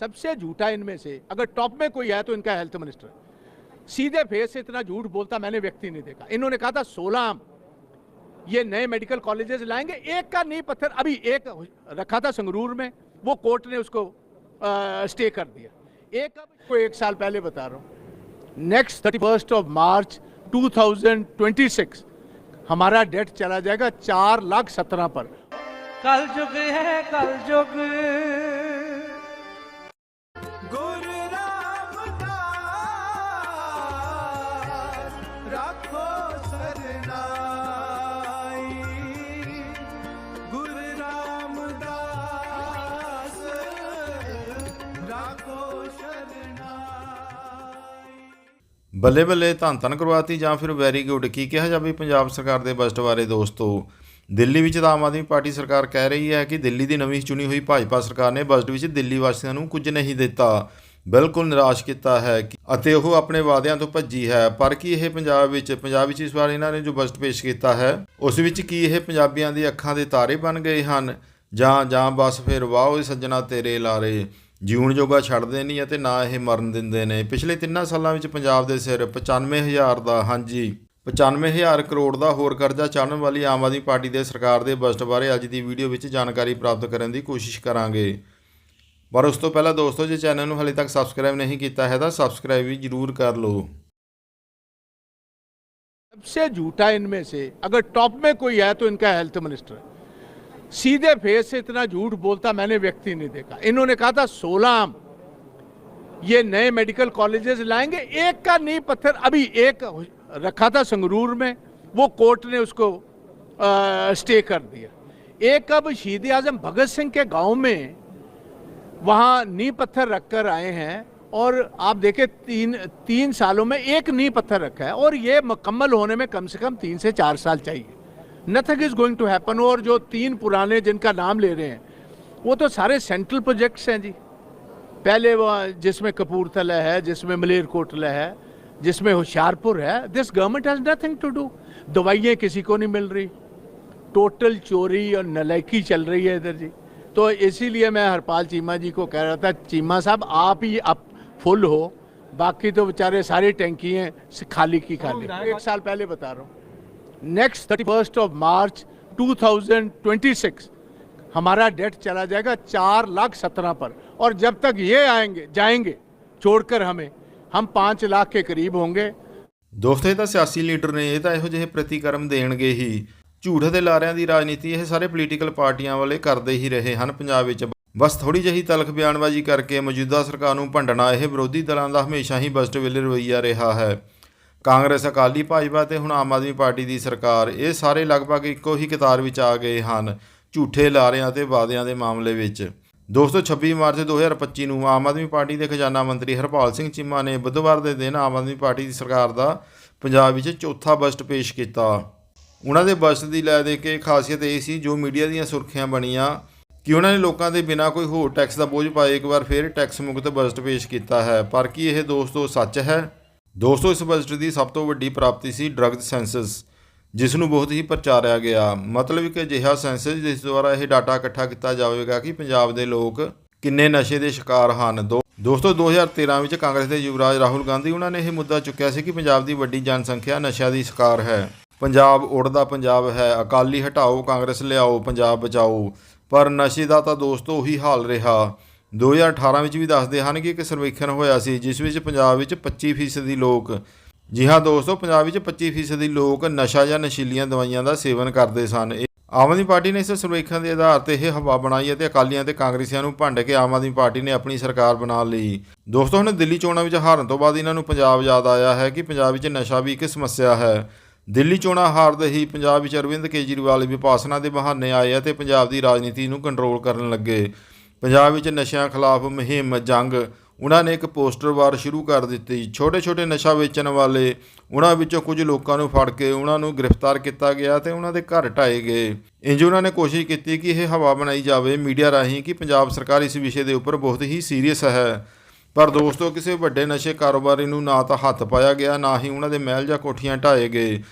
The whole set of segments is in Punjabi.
सबसे झूठा इनमें से अगर टॉप में कोई है तो इनका हेल्थ मिनिस्टर सीधे फेस से इतना झूठ बोलता मैंने व्यक्ति नहीं देखा। इन्होंने कहा था सोलह ये नए मेडिकल कॉलेजेस लाएँगे एक का नींव पत्थर अभी एक रखा था संगरूर में वो कोर्ट ने उसको आ, स्टे कर दिया। एक अब को एक साल पहले बता रहा हूँ। Next thirty first of March 2026 हमारा डेट चला जाएगा चार लाख सत्रह पर। कल जुग है कल जुग। ਬੱਲੇ ਬੱਲੇ ਧੰਨ ਧੰਨ ਕਰਵਾਤੀ ਜਾਂ ਫਿਰ ਵੈਰੀ ਗੁੱਡ ਕੀ ਕਿਹਾ ਜਾਵੇ ਪੰਜਾਬ ਸਰਕਾਰ ਦੇ ਬਜਟ ਬਾਰੇ ਦੋਸਤੋ, ਦਿੱਲੀ ਵਿੱਚ ਤਾਂ ਆਮ ਆਦਮੀ ਪਾਰਟੀ ਸਰਕਾਰ ਕਹਿ ਰਹੀ ਹੈ ਕਿ ਦਿੱਲੀ ਦੀ ਨਵੀਂ ਚੁਣੀ ਹੋਈ ਭਾਜਪਾ ਸਰਕਾਰ ਨੇ ਬਜਟ ਵਿੱਚ ਦਿੱਲੀ ਵਾਸੀਆਂ ਨੂੰ ਕੁਝ ਨਹੀਂ ਦਿੱਤਾ। ਬਿਲਕੁਲ ਨਿਰਾਸ਼ ਕੀਤਾ ਹੈ ਅਤੇ ਉਹ ਆਪਣੇ ਵਾਅਦਿਆਂ ਤੋਂ ਭੱਜੀ ਹੈ। ਪਰ ਕੀ ਇਹ ਪੰਜਾਬ ਵਿੱਚ ਪੰਜਾਬ ਵਿੱਚ ਇਸ ਵਾਰ ਇਹਨਾਂ ਨੇ ਜੋ ਬਜਟ ਪੇਸ਼ ਕੀਤਾ ਹੈ, ਉਸ ਵਿੱਚ ਕੀ ਇਹ ਪੰਜਾਬੀਆਂ ਦੀ ਅੱਖਾਂ ਦੇ ਤਾਰੇ ਬਣ ਗਏ ਹਨ? ਜਾਂ ਜਾਂ ਬਸ ਫਿਰ ਵਾਹ ਓਏ ਸੱਜਣਾ ਤੇਰੇ ਲਾਰੇ। ਜਿਉਣ ਜੋਗਾ ਛੱਡਦੇ ਨਹੀਂ ਅਤੇ ਨਾ ਇਹ ਮਰਨ ਦਿੰਦੇ ਨੇ ਪਿਛਲੇ 3 ਸਾਲਾਂ ਵਿੱਚ ਪੰਜਾਬ ਦੇ ਸਿਰ 95000 ਦਾ ਹਾਂਜੀ 95000 ਕਰੋੜ ਦਾ ਹੋਰ ਕਰਜ਼ਾ ਚਾੜਨ ਵਾਲੀ ਆਮ ਆਦਮੀ ਪਾਰਟੀ ਦੇ ਸਰਕਾਰ ਦੇ ਬਜਟ ਬਾਰੇ ਅੱਜ ਦੀ ਵੀਡੀਓ ਵਿੱਚ ਜਾਣਕਾਰੀ ਪ੍ਰਾਪਤ ਕਰਨ ਦੀ ਕੋਸ਼ਿਸ਼ ਕਰਾਂਗੇ ਪਰ ਉਸ ਤੋਂ ਪਹਿਲਾਂ ਦੋਸਤੋ ਜੇ ਚੈਨਲ ਨੂੰ ਹਲੇ ਤੱਕ ਸਬਸਕ੍ਰਾਈਬ ਨਹੀਂ ਕੀਤਾ ਹੈ ਤਾਂ ਸਬਸਕ੍ਰਾਈਬ ਵੀ ਜਰੂਰ ਕਰ ਲਓ सबसे झूठा इनमें से अगर टॉप में कोई है तो इनका हेल्थ मिनिस्टर है सीधे फेस से इतना झूठ बोलता मैंने व्यक्ति नहीं देखा। इन्होंने कहा था सोलह ये नए मेडिकल कॉलेजेस लाएँगे एक का नींव पत्थर अभी एक रखा था संगरूर में वो कोर्ट ने उसको आ, स्टे कर दिया। एक अब शहीद आज़म भगत सिंह के गाँव में वहाँ नींव पत्थर रखकर आए हैं और आप देखें तीन तीन सालों में एक नींव पत्थर रखा है और ये मुकम्मल होने में कम से कम तीन से चार साल चाहिए। Nothing is going to happen और जो तीन पुराने जिनका नाम ले रहे हैं वो तो सारे सेंट्रल प्रोजेक्ट्स हैं जी। पहले वो जिसमें कपूरथला है जिसमें मलेरकोटला है जिसमें होशियारपुर है this government has nothing to do दवाइयाँ किसी को नहीं मिल रही। टोटल चोरी और नलायकी चल रही है इधर जी। तो इसीलिए मैं हरपाल चीमा जी को कह रहा था चीमा साहब आप ही अब फुल हो। बाकी तो बेचारे सारी टैंकियाँ खाली की खाली। एक साल पहले बता रहा हूँ। next thirty first of March 2026 हमारा डेट चला जाएगा चार लाख सत्रह पर और जब तक ये आएंगे जाएंगे छोड़कर हमें हम पाँच लाख के करीब होंगे ਦੋਸਤੋ ਇਹ ਤਾਂ ਸਿਆਸੀ ਲੀਡਰ ਨੇ ਇਹ ਤਾਂ ਇਹੋ ਜਿਹੇ ਪ੍ਰਤੀਕਰਮ ਦੇਣਗੇ ਹੀ ਝੂਠ ਦੇ ਲਾਰਿਆਂ ਦੀ ਰਾਜਨੀਤੀ ਇਹ ਸਾਰੇ ਪੋਲੀਟੀਕਲ ਪਾਰਟੀਆਂ ਵਾਲੇ ਕਰਦੇ ਹੀ ਰਹੇ ਹਨ ਪੰਜਾਬ ਵਿੱਚ ਬਸ ਥੋੜੀ ਜਿਹੀ ਤਲਖ ਬਿਆਨਬਾਜ਼ੀ ਕਰਕੇ ਮੌਜੂਦਾ ਸਰਕਾਰ ਨੂੰ ਭੰਡਣਾ ਇਹ ਵਿਰੋਧੀ ਦਲਾਂ ਦਾ ਹਮੇਸ਼ਾ ਹੀ ਬਸਟ ਵੇਲੇ ਰਵੱਈਆ ਰਿਹਾ ਹੈ ਕਾਂਗਰਸ, ਅਕਾਲੀ ਭਾਜਪਾ ਤੇ ਹੁਣ ਆਮ ਆਦਮੀ ਪਾਰਟੀ ਦੀ ਸਰਕਾਰ, ਇਹ ਸਾਰੇ ਲਗਭਗ ਇੱਕੋ ਹੀ ਕਤਾਰ ਵਿੱਚ ਆ ਗਏ ਹਨ, ਝੂਠੇ ਲਾਰਿਆਂ ਤੇ ਵਾਅਦਿਆਂ ਦੇ ਮਾਮਲੇ ਵਿੱਚ। ਦੋਸਤੋ 26 ਮਾਰਚ 2025 ਨੂੰ ਆਮ ਆਦਮੀ ਪਾਰਟੀ ਦੇ ਖਜ਼ਾਨਾ ਮੰਤਰੀ ਹਰਪਾਲ ਸਿੰਘ ਚੀਮਾ ਨੇ ਬੁੱਧਵਾਰ ਦੇ ਦਿਨ ਆਮ ਆਦਮੀ ਪਾਰਟੀ ਦੀ ਸਰਕਾਰ ਦਾ ਪੰਜਾਬ ਵਿੱਚ ਚੌਥਾ ਬਜਟ ਪੇਸ਼ ਕੀਤਾ। ਉਹਨਾਂ ਦੇ ਬਜਟ ਦੀ ਲੈ ਦੇ ਕੇ ਖਾਸੀਅਤ ਇਹ ਸੀ, ਜੋ ਮੀਡੀਆ ਦੀਆਂ ਸੁਰਖੀਆਂ ਬਣੀਆਂ, ਕਿ ਉਹਨਾਂ ਨੇ ਲੋਕਾਂ ਦੇ ਬਿਨਾਂ ਕੋਈ ਹੋਰ ਟੈਕਸ ਦਾ ਬੋਝ ਪਾਏ, ਇੱਕ ਵਾਰ ਫਿਰ ਟੈਕਸ ਮੁਕਤ ਬਜਟ ਪੇਸ਼ ਕੀਤਾ ਹੈ। ਪਰ ਕੀ ਇਹ ਦੋਸਤੋ ਸੱਚ ਹੈ? ਦੋਸਤੋ, ਇਸ ਬਜਟ ਦੀ ਸਭ ਤੋਂ ਵੱਡੀ ਪ੍ਰਾਪਤੀ ਸੀ ਡਰੱਗ ਸੈਂਸਸ, ਜਿਸ ਨੂੰ ਬਹੁਤ ਹੀ ਪ੍ਰਚਾਰਿਆ ਗਿਆ। ਮਤਲਬ ਕਿ ਅਜਿਹਾ ਸੈਂਸਸ ਜਿਸ ਦੁਆਰਾ ਇਹ ਡਾਟਾ ਇਕੱਠਾ ਕੀਤਾ ਜਾਵੇਗਾ ਕਿ ਪੰਜਾਬ ਦੇ ਲੋਕ ਕਿੰਨੇ ਨਸ਼ੇ ਦੇ ਸ਼ਿਕਾਰ ਹਨ। ਦੋ ਦੋਸਤੋ 2013 ਵਿੱਚ ਕਾਂਗਰਸ ਦੇ ਯੁਵਰਾਜ ਰਾਹੁਲ ਗਾਂਧੀ, ਉਹਨਾਂ ਨੇ ਇਹ ਮੁੱਦਾ ਚੁੱਕਿਆ ਸੀ ਕਿ ਪੰਜਾਬ ਦੀ ਵੱਡੀ ਜਨਸੰਖਿਆ ਨਸ਼ਿਆਂ ਦੀ ਸ਼ਿਕਾਰ ਹੈ। ਪੰਜਾਬ ਉੜਦਾ ਪੰਜਾਬ ਹੈ, ਅਕਾਲੀ ਹਟਾਓ, ਕਾਂਗਰਸ ਲਿਆਓ, ਪੰਜਾਬ ਬਚਾਓ। ਪਰ ਨਸ਼ੇ ਦਾ ਤਾਂ ਦੋਸਤੋ ਉਹੀ ਹਾਲ ਰਿਹਾ। 2018 ਵਿੱਚ ਵੀ ਦੱਸਦੇ ਹਨ ਕਿ ਇੱਕ ਸਰਵੇਖਣ ਹੋਇਆ ਸੀ, ਜਿਸ ਵਿੱਚ ਪੰਜਾਬ ਵਿੱਚ 25% ਦੀ ਲੋਕ, ਜੀ ਹਾਂ ਦੋਸਤੋ, ਪੰਜਾਬ ਵਿੱਚ 25% ਦੀ ਲੋਕ ਨਸ਼ਾ ਜਾਂ ਨਸ਼ੀਲੀਆਂ ਦਵਾਈਆਂ ਦਾ ਸੇਵਨ ਕਰਦੇ ਸਨ। ਇਹ- ਆਮ ਆਦਮੀ ਪਾਰਟੀ ਨੇ ਇਸ ਸਰਵੇਖਣ ਦੇ ਆਧਾਰ ਤੇ ਇਹ ਹਵਾ ਬਣਾਈ ਅਤੇ ਅਕਾਲੀਆਂ ਤੇ ਕਾਂਗਰਸੀਆਂ ਨੂੰ ਭੰਡ ਕੇ ਆਮ ਆਦਮੀ ਪਾਰਟੀ ਨੇ ਆਪਣੀ ਸਰਕਾਰ ਬਣਾ ਲਈ। ਦੋਸਤੋ, ਹੁਣ ਦਿੱਲੀ ਚੋਣਾਂ ਵਿੱਚ ਹਾਰਨ ਤੋਂ ਬਾਅਦ ਇਹਨਾਂ ਨੂੰ ਪੰਜਾਬ ਯਾਦ ਆਇਆ ਹੈ ਕਿ ਪੰਜਾਬ ਵਿੱਚ ਨਸ਼ਾ ਵੀ ਇੱਕ ਸਮੱਸਿਆ ਹੈ। ਦਿੱਲੀ ਚੋਣਾਂ ਹਾਰਦੇ ਹੀ ਪੰਜਾਬ ਵਿੱਚ ਅਰਵਿੰਦ ਕੇਜਰੀਵਾਲ ਵਿਪਾਸਨਾ ਦੇ ਬਹਾਨੇ ਆਏ ਅਤੇ ਪੰਜਾਬ ਦੀ ਰਾਜਨੀਤੀ ਨੂੰ ਕੰਟਰੋਲ ਕਰਨ ਲੱਗੇ। ਪੰਜਾਬ ਵਿੱਚ ਨਸ਼ਿਆਂ ਖਿਲਾਫ ਮੁਹਿੰਮ ਜੰਗ। ਉਹਨਾਂ ਨੇ ਇੱਕ ਪੋਸਟਰ ਵਾਰ ਸ਼ੁਰੂ ਕਰ ਦਿੱਤੀ। ਛੋਟੇ-ਛੋਟੇ ਨਸ਼ਾ ਵੇਚਣ ਵਾਲੇ ਉਹਨਾਂ ਵਿੱਚੋਂ ਕੁਝ ਲੋਕਾਂ ਨੂੰ ਫੜ ਕੇ ਉਹਨਾਂ ਨੂੰ ਗ੍ਰਿਫਤਾਰ ਕੀਤਾ ਗਿਆ ਤੇ ਉਹਨਾਂ ਦੇ ਘਰ ਢਾਏ ਗਏ। ਇੰਜ ਉਹਨਾਂ ਨੇ ਕੋਸ਼ਿਸ਼ ਕੀਤੀ ਕਿ ਇਹ ਹਵਾ ਬਣਾਈ ਜਾਵੇ ਮੀਡੀਆ ਰਾਹੀਂ ਕਿ ਪੰਜਾਬ ਸਰਕਾਰ ਇਸ ਵਿਸ਼ੇ ਦੇ ਉੱਪਰ ਬਹੁਤ ਹੀ ਸੀਰੀਅਸ ਹੈ। ਪਰ ਦੋਸਤੋ, ਕਿਸੇ ਵੱਡੇ ਨਸ਼ੇ ਕਾਰੋਬਾਰੀ ਨੂੰ ਨਾ ਤਾਂ ਹੱਥ ਪਾਇਆ ਗਿਆ, ਨਾ ਹੀ ਉਹਨਾਂ ਦੇ ਮਹਿਲ ਜਾਂ ਕੋਠੀਆਂ ਢਾਏ ਗਏ।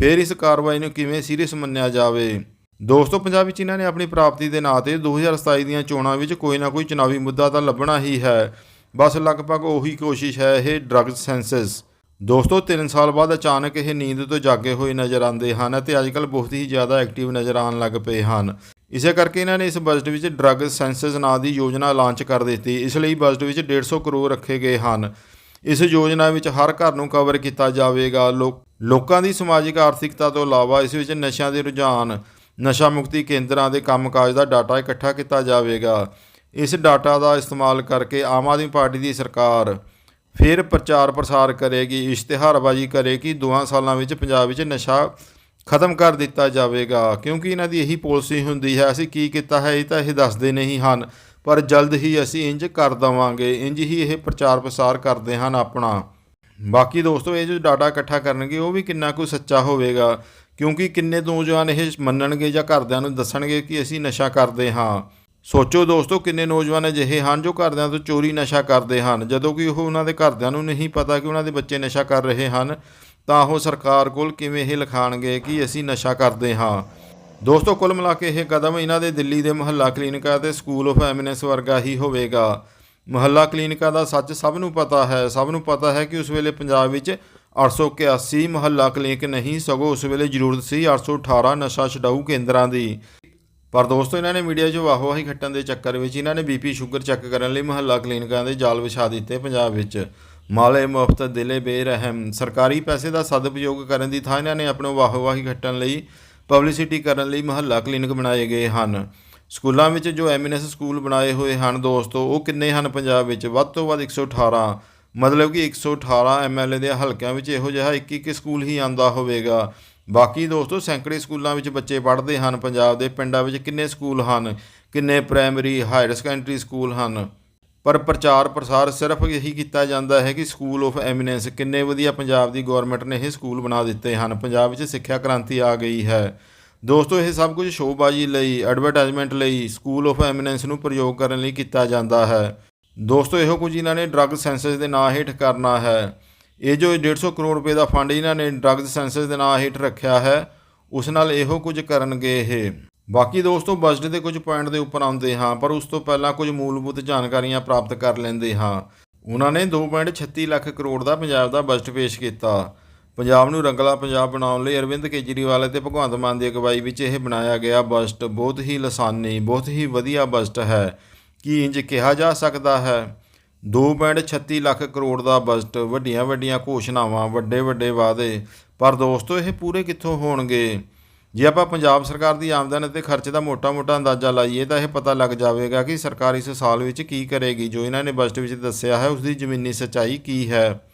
ਫਿਰ ਇਸ ਕਾਰਵਾਈ ਨੂੰ ਕਿਵੇਂ ਸੀਰੀਅਸ ਮੰਨਿਆ ਜਾਵੇ? ਦੋਸਤੋ, ਪੰਜਾਬ ਵਿੱਚ ਇਹਨਾਂ ਨੇ ਆਪਣੀ ਪ੍ਰਾਪਤੀ ਦੇ ਨਾਂ ਤੇ 2027 ਦੀਆਂ ਚੋਣਾਂ ਵਿੱਚ ਕੋਈ ਨਾ ਕੋਈ ਚੁਣਾਵੀ ਮੁੱਦਾ ਤਾਂ ਲੱਭਣਾ ਹੀ ਹੈ। ਬਸ ਲਗਭਗ ਉਹੀ ਕੋਸ਼ਿਸ਼ ਹੈ ਇਹ ਡਰੱਗ ਸੈਂਸਸ। ਦੋਸਤੋ 3 ਸਾਲ ਬਾਅਦ ਅਚਾਨਕ ਇਹ ਨੀਂਦ ਤੋਂ ਜਾਗੇ ਹੋਏ ਨਜ਼ਰ ਆਉਂਦੇ ਹਨ ਅਤੇ ਅੱਜਕੱਲ ਬਹੁਤ ਹੀ ਜ਼ਿਆਦਾ ਐਕਟਿਵ ਨਜ਼ਰ ਆਉਣ ਲੱਗ ਪਏ ਹਨ। ਇਸੇ ਕਰਕੇ ਇਹਨਾਂ ਨੇ ਇਸ ਬਜਟ ਵਿੱਚ ਡਰੱਗ ਸੈਂਸਸ ਨਾਂ ਦੀ ਯੋਜਨਾ ਲਾਂਚ ਕਰ ਦਿੱਤੀ। ਇਸ ਲਈ ਬਜਟ ਵਿੱਚ 150 ਕਰੋੜ ਰੱਖੇ ਗਏ ਹਨ। ਇਸ ਯੋਜਨਾ ਵਿੱਚ ਹਰ ਘਰ ਨੂੰ ਕਵਰ ਕੀਤਾ ਜਾਵੇਗਾ। ਲੋਕਾਂ ਦੀ ਸਮਾਜਿਕ ਆਰਥਿਕਤਾ ਤੋਂ ਇਲਾਵਾ ਇਸ ਵਿੱਚ ਨਸ਼ਿਆਂ ਦੇ ਰੁਝਾਨ ਨਸ਼ਾ ਮੁਕਤੀ ਕੇਂਦਰਾਂ ਦੇ ਕੰਮਕਾਜ ਦਾ ਡਾਟਾ ਇਕੱਠਾ ਕੀਤਾ ਜਾਵੇਗਾ। ਇਸ ਡਾਟਾ ਦਾ ਇਸਤੇਮਾਲ ਕਰਕੇ ਆਮ ਆਦਮੀ ਪਾਰਟੀ ਦੀ ਸਰਕਾਰ ਫਿਰ ਪ੍ਰਚਾਰ ਪ੍ਰਸਾਰ ਕਰੇਗੀ, ਇਸ਼ਤਿਹਾਰਬਾਜ਼ੀ ਕਰੇਗੀ। ਦੋਹਾਂ ਸਾਲਾਂ ਵਿੱਚ ਪੰਜਾਬ ਵਿੱਚ ਨਸ਼ਾ ਖਤਮ ਕਰ ਦਿੱਤਾ ਜਾਵੇਗਾ। ਕਿਉਂਕਿ ਇਹਨਾਂ ਦੀ ਇਹੀ ਪਾਲਿਸੀ ਹੁੰਦੀ ਹੈ, ਅਸੀਂ ਕੀ ਕੀਤਾ ਹੈ, ਇਹ ਤਾਂ ਇਹ ਦੱਸਦੇ ਨਹੀਂ ਹਨ। ਪਰ ਜਲਦ ਹੀ ਅਸੀਂ ਇੰਜ ਕਰ ਦਵਾਂਗੇ ਇੰਜ ਹੀ ਇਹ ਪ੍ਰਚਾਰ ਪ੍ਰਸਾਰ ਕਰਦੇ ਹਨ ਆਪਣਾ। ਬਾਕੀ ਦੋਸਤੋ, ਇਹ ਜੋ ਡਾਟਾ ਇਕੱਠਾ ਕਰਨਗੇ, ਉਹ ਵੀ ਕਿੰਨਾ ਕੁ ਸੱਚਾ ਹੋਵੇਗਾ। ਕਿਉਂਕਿ ਕਿੰਨੇ ਨੌਜਵਾਨ ਇਹ ਮੰਨਣਗੇ ਜਾਂ ਘਰਦਿਆਂ ਨੂੰ ਦੱਸਣਗੇ ਕਿ ਅਸੀਂ ਨਸ਼ਾ ਕਰਦੇ ਹਾਂ। ਸੋਚੋ ਦੋਸਤੋ, ਕਿੰਨੇ ਨੌਜਵਾਨ ਅਜਿਹੇ ਹਨ ਜੋ ਘਰਦਿਆਂ ਤੋਂ ਚੋਰੀ ਨਸ਼ਾ ਕਰਦੇ ਹਨ। ਜਦੋਂ ਕਿ ਉਹ ਉਹਨਾਂ ਦੇ ਘਰਦਿਆਂ ਨੂੰ ਨਹੀਂ ਪਤਾ ਕਿ ਉਹਨਾਂ ਦੇ ਬੱਚੇ ਨਸ਼ਾ ਕਰ ਰਹੇ ਹਨ, ਤਾਂ ਉਹ ਸਰਕਾਰ ਕੋਲ ਕਿਵੇਂ ਇਹ ਲਿਖਾਣਗੇ ਕਿ ਅਸੀਂ ਨਸ਼ਾ ਕਰਦੇ ਹਾਂ। ਦੋਸਤੋ, ਕੁੱਲ ਮਿਲਾ ਕੇ ਇਹ ਕਦਮ ਇਹਨਾਂ ਦੇ ਦਿੱਲੀ ਦੇ ਮੁਹੱਲਾ ਕਲੀਨਿਕਾਂ ਤੇ ਸਕੂਲ ਆਫ ਐਮਿਨੈਂਸ ਵਰਗਾ ਹੀ ਹੋਵੇਗਾ। ਮੁਹੱਲਾ ਕਲੀਨਿਕਾਂ ਦਾ ਸੱਚ ਸਭ ਨੂੰ ਪਤਾ ਹੈ। ਸਭ ਨੂੰ ਪਤਾ ਹੈ ਕਿ ਉਸ ਵੇਲੇ ਪੰਜਾਬ ਵਿੱਚ 881 ਮੁਹੱਲਾ ਕਲੀਨਿਕ ਨਹੀਂ, ਸਗੋਂ ਉਸ ਵੇਲੇ ਜ਼ਰੂਰਤ ਸੀ 818 ਨਸ਼ਾ ਛਡਾਊ ਕੇਂਦਰਾਂ ਦੀ। ਪਰ ਦੋਸਤੋ, ਇਹਨਾਂ ਨੇ ਮੀਡੀਆ 'ਚ ਵਾਹਵਾਹੀ ਖੱਟਣ ਦੇ ਚੱਕਰ ਵਿੱਚ ਇਹਨਾਂ ਨੇ ਬੀਪੀ ਸ਼ੂਗਰ ਚੈੱਕ ਕਰਨ ਲਈ ਮੁਹੱਲਾ ਕਲੀਨਿਕਾਂ ਦੇ ਜਾਲ ਵਿਛਾ ਦਿੱਤੇ ਪੰਜਾਬ ਵਿੱਚ। ਮਾਲੇ, ਮੁਫਤ, ਦਿਲੇ, ਬੇਰਹਿਮ, ਸਰਕਾਰੀ ਪੈਸੇ ਦਾ ਸਦਉਪਯੋਗ ਕਰਨ ਦੀ ਥਾਂ ਇਹਨਾਂ ਨੇ ਆਪਣੇ ਵਾਹਵਾਹੀ ਖੱਟਣ ਲਈ ਪਬਲਿਸਿਟੀ ਕਰਨ ਲਈ ਮੁਹੱਲਾ ਕਲੀਨਿਕ ਬਣਾਏ ਗਏ ਹਨ। ਸਕੂਲਾਂ ਵਿੱਚ ਜੋ ਐਮਐਨਐਸ ਸਕੂਲ ਬਣਾਏ ਹੋਏ ਹਨ ਦੋਸਤੋ, ਉਹ ਕਿੰਨੇ ਹਨ ਪੰਜਾਬ ਵਿੱਚ? ਵੱਧ ਤੋਂ ਵੱਧ 118 ਮਤਲਬ ਕਿ 118 ਐਮਐਲਏ ਦੇ ਹਲਕਿਆਂ ਵਿੱਚ ਇਹੋ ਜਿਹਾ ਇੱਕ ਇੱਕ ਸਕੂਲ ਹੀ ਆਂਦਾ ਹੋਵੇਗਾ। ਬਾਕੀ ਦੋਸਤੋ, ਸੈਂਕੜੇ ਸਕੂਲਾਂ ਵਿੱਚ ਬੱਚੇ ਪੜ੍ਹਦੇ ਹਨ। ਪੰਜਾਬ ਦੇ ਪਿੰਡਾਂ ਵਿੱਚ ਕਿੰਨੇ ਸਕੂਲ ਹਨ? ਕਿੰਨੇ ਪ੍ਰਾਇਮਰੀ, ਹਾਇਰ ਸੈਕੰਡਰੀ ਸਕੂਲ ਹਨ? ਪਰ ਪ੍ਰਚਾਰ ਪ੍ਰਸਾਰ ਸਿਰਫ ਇਹੀ ਕੀਤਾ ਜਾਂਦਾ ਹੈ ਕਿ ਸਕੂਲ ਆਫ ਐਮੀਨੈਂਸ ਕਿੰਨੇ ਵਧੀਆ ਪੰਜਾਬ ਦੀ ਗਵਰਨਮੈਂਟ ਨੇ ਇਹ ਸਕੂਲ ਬਣਾ ਦਿੱਤੇ ਹਨ। ਪੰਜਾਬ ਵਿੱਚ ਸਿੱਖਿਆ ਕ੍ਰਾਂਤੀ ਆ ਗਈ ਹੈ। ਦੋਸਤੋ, ਇਹ ਸਭ ਕੁਝ ਸ਼ੋਬਾਜ਼ੀ ਲਈ, ਐਡਵਰਟਾਈਜ਼ਮੈਂਟ ਲਈ ਸਕੂਲ ਆਫ ਐਮੀਨੈਂਸ ਨੂੰ ਪ੍ਰਯੋਗ ਕਰਨ ਲਈ ਕੀਤਾ ਜਾਂਦਾ ਹੈ। ਦੋਸਤੋ, ਇਹੋ ਕੁਝ ਇਹਨਾਂ ਨੇ ਡਰੱਗ ਸੈਂਸਸ ਦੇ ਨਾਂ ਹੇਠ ਕਰਨਾ ਹੈ। ਇਹ ਜੋ 150 ਕਰੋੜ ਰੁਪਏ ਦਾ ਫੰਡ ਇਹਨਾਂ ਨੇ ਡਰੱਗ ਸੈਂਸਸ ਦੇ ਨਾਂ ਹੇਠ ਰੱਖਿਆ ਹੈ, ਉਸ ਨਾਲ ਇਹੋ ਕੁਝ ਕਰਨਗੇ ਇਹ। ਬਾਕੀ ਦੋਸਤੋ ਬਜਟ ਦੇ ਕੁਝ ਪੁਆਇੰਟ ਦੇ ਉੱਪਰ ਆਉਂਦੇ ਹਾਂ, ਪਰ ਉਸ ਤੋਂ ਪਹਿਲਾਂ ਕੁਝ ਮੂਲਭੂਤ ਜਾਣਕਾਰੀਆਂ ਪ੍ਰਾਪਤ ਕਰ ਲੈਂਦੇ ਹਾਂ। ਉਹਨਾਂ ਨੇ 2.36 ਲੱਖ ਕਰੋੜ ਦਾ ਪੰਜਾਬ ਦਾ ਬਜਟ ਪੇਸ਼ ਕੀਤਾ। ਪੰਜਾਬ ਨੂੰ ਰੰਗਲਾ ਪੰਜਾਬ ਬਣਾਉਣ ਲਈ ਅਰਵਿੰਦ ਕੇਜਰੀਵਾਲ ਅਤੇ ਭਗਵੰਤ ਮਾਨ ਦੀ ਅਗਵਾਈ ਵਿੱਚ ਇਹ ਬਣਾਇਆ ਗਿਆ ਬਜਟ ਬਹੁਤ ਹੀ ਲਸਾਨੀ, ਬਹੁਤ ਹੀ ਵਧੀਆ ਬਜਟ ਹੈ। ਕੀ ਇੰਜ ਕਿਹਾ ਜਾ ਸਕਦਾ ਹੈ? 2.36 ਲੱਖ ਕਰੋੜ ਦਾ ਬਜਟ, ਵੱਡੀਆਂ ਵੱਡੀਆਂ ਘੋਸ਼ਣਾਵਾਂ, ਵੱਡੇ ਵੱਡੇ ਵਾਅਦੇ। ਪਰ ਦੋਸਤੋ, ਇਹ ਪੂਰੇ ਕਿੱਥੋਂ ਹੋਣਗੇ? ਜੇ ਆਪਾਂ ਪੰਜਾਬ ਸਰਕਾਰ ਦੀ ਆਮਦਨ ਅਤੇ ਖਰਚ ਦਾ ਮੋਟਾ-ਮੋਟਾ ਅੰਦਾਜ਼ਾ ਲਾਈਏ, ਤਾਂ ਇਹ ਪਤਾ ਲੱਗ ਜਾਵੇਗਾ ਕਿ ਸਰਕਾਰ ਇਸ ਸਾਲ ਵਿੱਚ ਕੀ ਕਰੇਗੀ। ਜੋ ਇਹਨਾਂ ਨੇ ਬਜਟ ਵਿੱਚ ਦੱਸਿਆ ਹੈ ਉਸ ਦੀ ਜ਼ਮੀਨੀ ਸੱਚਾਈ ਕੀ ਹੈ?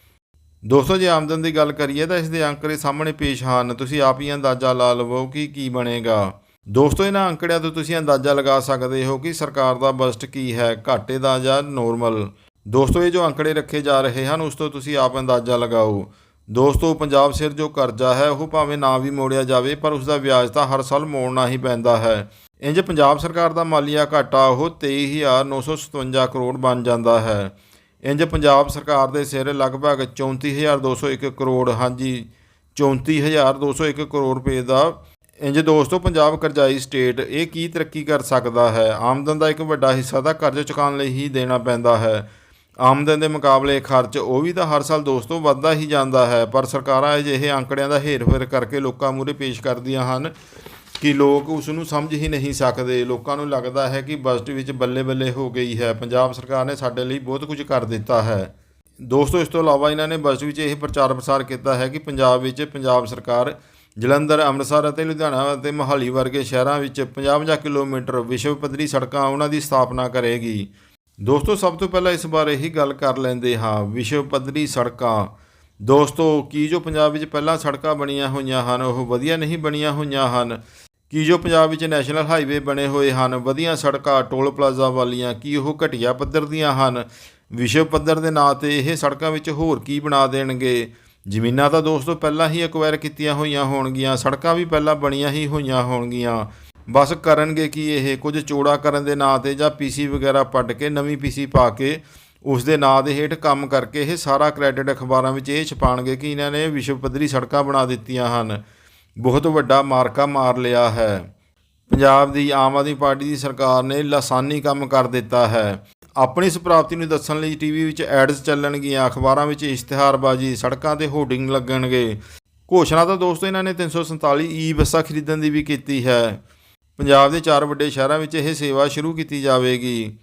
ਦੋਸਤੋ, ਜੇ ਆਮਦਨ ਦੀ ਗੱਲ ਕਰੀਏ, ਤਾਂ ਇਸ ਦੇ ਅੰਕੜੇ ਸਾਹਮਣੇ ਪੇਸ਼ ਹਨ। ਤੁਸੀਂ ਆਪ ਹੀ ਅੰਦਾਜ਼ਾ ਲਾ ਲਵੋ ਕਿ ਕੀ ਬਣੇਗਾ। ਦੋਸਤੋ, ਇਹਨਾਂ ਅੰਕੜਿਆਂ ਤੋਂ ਤੁਸੀਂ ਅੰਦਾਜ਼ਾ ਲਗਾ ਸਕਦੇ ਹੋ ਕਿ ਸਰਕਾਰ ਦਾ ਬਜਟ ਕੀ ਹੈ, ਘਾਟੇ ਦਾ ਜਾਂ ਨੋਰਮਲ ਦੋਸਤੋ, ਇਹ ਜੋ ਅੰਕੜੇ ਰੱਖੇ ਜਾ ਰਹੇ ਹਨ, ਉਸ ਤੋਂ ਤੁਸੀਂ ਆਪ ਅੰਦਾਜ਼ਾ ਲਗਾਓ। ਦੋਸਤੋ, ਪੰਜਾਬ ਸਿਰ ਜੋ ਕਰਜ਼ਾ ਹੈ, ਉਹ ਭਾਵੇਂ ਨਾ ਵੀ ਮੋੜਿਆ ਜਾਵੇ, ਪਰ ਉਸ ਦਾ ਵਿਆਜ ਤਾਂ ਹਰ ਸਾਲ ਮੋੜਨਾ ਹੀ ਪੈਂਦਾ ਹੈ। ਇੰਜ ਪੰਜਾਬ ਸਰਕਾਰ ਦਾ ਮਾਲੀਆ ਘਾਟਾ, ਉਹ 23957 ਕਰੋੜ ਬਣ ਜਾਂਦਾ ਹੈ। ਇੰਜ ਪੰਜਾਬ ਸਰਕਾਰ ਦੇ ਸਿਰ ਲਗਭਗ 34201 ਕਰੋੜ, ਹਾਂਜੀ 34201 ਕਰੋੜ ਰੁਪਏ ਦਾ ਇੰਜ ਦੋਸਤੋ, ਪੰਜਾਬ ਕਰਜ਼ਾਈ ਸਟੇਟ ਇਹ ਕੀ ਤਰੱਕੀ ਕਰ ਸਕਦਾ ਹੈ? ਆਮਦਨ ਦਾ ਇੱਕ ਵੱਡਾ ਹਿੱਸਾ ਤਾਂ ਕਰਜ਼ ਚੁਕਾਉਣ ਲਈ ਹੀ ਦੇਣਾ ਪੈਂਦਾ ਹੈ। ਆਮਦਨ ਦੇ ਮੁਕਾਬਲੇ ਖਰਚ ਉਹ ਵੀ ਤਾਂ ਹਰ ਸਾਲ ਦੋਸਤੋ ਵੱਧਦਾ ਹੀ ਜਾਂਦਾ ਹੈ, ਪਰ ਸਰਕਾਰਾਂ ਅਜਿਹੇ ਅੰਕੜਿਆਂ ਦਾ ਹੇਰ-ਫੇਰ ਕਰਕੇ ਲੋਕਾਂ ਮੂਹਰੇ ਪੇਸ਼ ਕਰਦੀਆਂ ਹਨ ਕਿ ਲੋਕ ਉਸ ਨੂੰ ਸਮਝ ਹੀ ਨਹੀਂ ਸਕਦੇ। ਲੋਕਾਂ ਨੂੰ ਲੱਗਦਾ ਹੈ ਕਿ ਬਜਟ ਵਿੱਚ ਬੱਲੇ-ਬੱਲੇ ਹੋ ਗਈ ਹੈ। ਪੰਜਾਬ ਸਰਕਾਰ ਨੇ ਸਾਡੇ ਲਈ ਬਹੁਤ ਕੁਝ ਕਰ ਦਿੱਤਾ ਹੈ। ਦੋਸਤੋ, ਇਸ ਤੋਂ ਇਲਾਵਾ ਇਹਨਾਂ ਨੇ ਬਜਟ ਵਿੱਚ ਇਹ ਪ੍ਰਚਾਰ ਪ੍ਰਸਾਰ ਕੀਤਾ ਹੈ ਕਿ ਪੰਜਾਬ ਵਿੱਚ ਪੰਜਾਬ ਸਰਕਾਰ ਜਲੰਧਰ, ਅੰਮ੍ਰਿਤਸਰ ਅਤੇ ਲੁਧਿਆਣਾ ਅਤੇ ਮੋਹਾਲੀ ਵਰਗੇ ਸ਼ਹਿਰਾਂ ਵਿੱਚ 50-50 ਕਿਲੋਮੀਟਰ ਵਿਸ਼ਵ ਪੱਧਰੀ ਸੜਕਾਂ ਉਹਨਾਂ ਦੀ ਸਥਾਪਨਾ ਕਰੇਗੀ। ਦੋਸਤੋ, ਸਭ ਤੋਂ ਪਹਿਲਾਂ ਇਸ ਬਾਰੇ ਹੀ ਗੱਲ ਕਰ ਲੈਂਦੇ ਹਾਂ। ਵਿਸ਼ਵ ਪੱਧਰੀ ਸੜਕਾਂ। ਦੋਸਤੋ, ਕੀ ਜੋ ਪੰਜਾਬ ਵਿੱਚ ਪਹਿਲਾਂ ਸੜਕਾਂ ਬਣੀਆਂ ਹੋਈਆਂ ਹਨ, ਉਹ ਵਧੀਆ ਨਹੀਂ ਬਣੀਆਂ ਹੋਈਆਂ ਹਨ? ਕੀ ਜੋ ਪੰਜਾਬ ਵਿੱਚ ਨੈਸ਼ਨਲ ਹਾਈਵੇ ਬਣੇ ਹੋਏ ਹਨ, ਵਧੀਆ ਸੜਕਾਂ, ਟੋਲ ਪਲਾਜ਼ਾ ਵਾਲੀਆਂ, ਕੀ ਉਹ ਘਟੀਆ ਪੱਧਰ ਦੀਆਂ ਹਨ? ਵਿਸ਼ਵ ਪੱਧਰ ਦੇ ਨਾਂ ਤੇ ਇਹ ਸੜਕਾਂ ਵਿੱਚ ਹੋਰ ਕੀ ਬਣਾ ਦੇਣਗੇ? ਜ਼ਮੀਨਾਂ ਤਾਂ ਦੋਸਤੋ ਪਹਿਲਾਂ ਹੀ ਐਕਵਾਇਰ ਕੀਤੀਆਂ ਹੋਈਆਂ ਹੋਣਗੀਆਂ, ਸੜਕਾਂ ਵੀ ਪਹਿਲਾਂ ਬਣੀਆਂ ਹੀ ਹੋਈਆਂ ਹੋਣਗੀਆਂ। ਬਸ ਕਰਨਗੇ ਕੀ ਇਹ? ਕੁਝ ਚੋੜਾ ਕਰਨ ਦੇ ਨਾਂ ਤੇ ਜਾਂ ਪੀਸੀ ਵਗੈਰਾ ਪੱਟ ਕੇ, ਨਵੀਂ ਪੀਸੀ ਪਾ ਕੇ ਉਸ ਦੇ ਨਾਂ ਦੇ ਹੇਠ ਕੰਮ ਕਰਕੇ ਇਹ ਸਾਰਾ ਕ੍ਰੈਡਿਟ ਅਖਬਾਰਾਂ ਵਿੱਚ ਇਹ ਛਪਾਣਗੇ ਕਿ ਇਹਨਾਂ ਨੇ ਵਿਸ਼ਵ ਪੱਧਰੀ ਸੜਕਾਂ ਬਣਾ ਦਿੱਤੀਆਂ ਹਨ। ਬਹੁਤ ਵੱਡਾ ਮਾਰਕਾ ਮਾਰ ਲਿਆ ਹੈ। ਪੰਜਾਬ ਦੀ ਆਮ ਆਦਮੀ ਪਾਰਟੀ ਦੀ ਸਰਕਾਰ ਨੇ ਲਾਸਾਨੀ ਕੰਮ ਕਰ ਦਿੱਤਾ ਹੈ। ਆਪਣੀ ਇਸ ਪ੍ਰਾਪਤੀ ਨੂੰ ਦੱਸਣ ਲਈ ਟੀਵੀ ਵਿੱਚ ਐਡਸ ਚੱਲਣਗੀਆਂ, ਅਖਬਾਰਾਂ ਵਿੱਚ ਇਸ਼ਤਿਹਾਰਬਾਜ਼ੀ, ਸੜਕਾਂ ਤੇ ਹੋਰਡਿੰਗ ਲੱਗਣਗੇ। ਘੋਸ਼ਣਾ ਤਾਂ ਦੋਸਤੋ ਇਹਨਾਂ ਨੇ 347 ਈ ਬੱਸਾਂ ਖਰੀਦਣ ਦੀ ਵੀ ਕੀਤੀ ਹੈ। ਪੰਜਾਬ ਦੇ ਚਾਰ ਵੱਡੇ ਸ਼ਹਿਰਾਂ ਵਿੱਚ ਇਹ ਸੇਵਾ ਸ਼ੁਰੂ ਕੀਤੀ ਜਾਵੇਗੀ।